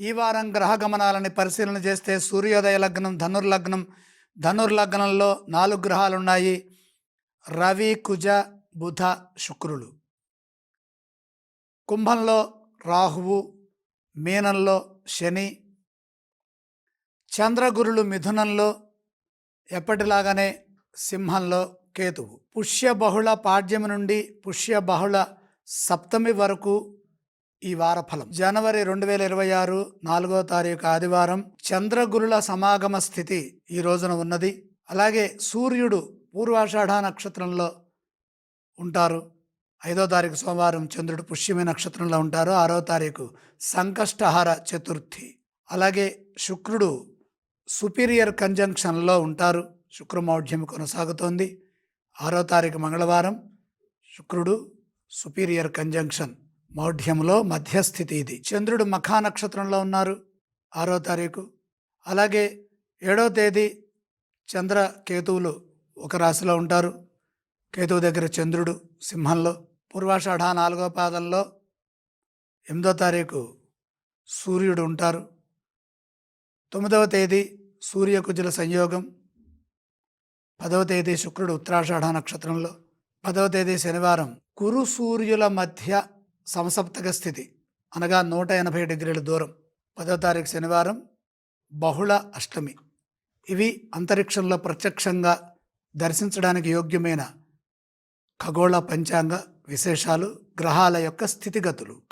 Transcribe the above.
ఈ వారం గ్రహ గమనాలని పరిశీలన చేస్తే సూర్యోదయ లగ్నం ధనుర్లగ్నం ధనుర్లగ్నంలో నాలుగు గ్రహాలు ఉన్నాయి రవి కుజ బుధ శుక్రులు. కుంభంలో రాహువు మీనంలో శని చంద్రగురులు మిథునంలో ఎప్పటిలాగానే సింహంలో కేతువు. పుష్య బహుళ పాడ్యమి నుండి పుష్య బహుళ సప్తమి వరకు ఈ వార ఫలం జనవరి రెండు వేల ఇరవై ఆరు నాలుగో తారీఖు ఆదివారం చంద్రగురుల సమాగమ స్థితి ఈ రోజున ఉన్నది. అలాగే సూర్యుడు పూర్వాషాఢ నక్షత్రంలో ఉంటారు. ఐదో తారీఖు సోమవారం చంద్రుడు పుష్యమి నక్షత్రంలో ఉంటారు. ఆరో తారీఖు సంకష్టహార చతుర్థి. అలాగే శుక్రుడు సుపీరియర్ కంజంక్షన్లో ఉంటారు. శుక్రమౌఢ్యం కొనసాగుతోంది. ఆరో తారీఖు మంగళవారం శుక్రుడు సుపీరియర్ కంజంక్షన్. మౌఢ్యంలో మధ్యస్థితి ఇది. చంద్రుడు మఖా నక్షత్రంలో ఉన్నారు ఆరో తారీఖు. అలాగే ఏడో తేదీ చంద్ర కేతువులు ఒక రాశిలో ఉంటారు. కేతువు దగ్గర చంద్రుడు సింహంలో. పూర్వాషాఢ నాలుగో పాదంలో ఎనిమిదో తారీఖు సూర్యుడు ఉంటారు. తొమ్మిదవ తేదీ సూర్యకుజుల సంయోగం. పదవ తేదీ శుక్రుడు ఉత్తరాషాఢ నక్షత్రంలో. పదవ తేదీ శనివారం కురు సూర్యుల మధ్య సమసప్తక స్థితి. అనగా నూట ఎనభై డిగ్రీల దూరం. పదో తారీఖు శనివారం బహుళ అష్టమి. ఇవి అంతరిక్షంలో ప్రత్యక్షంగా దర్శించడానికి యోగ్యమైన ఖగోళ పంచాంగ విశేషాలు గ్రహాల యొక్క స్థితిగతులు.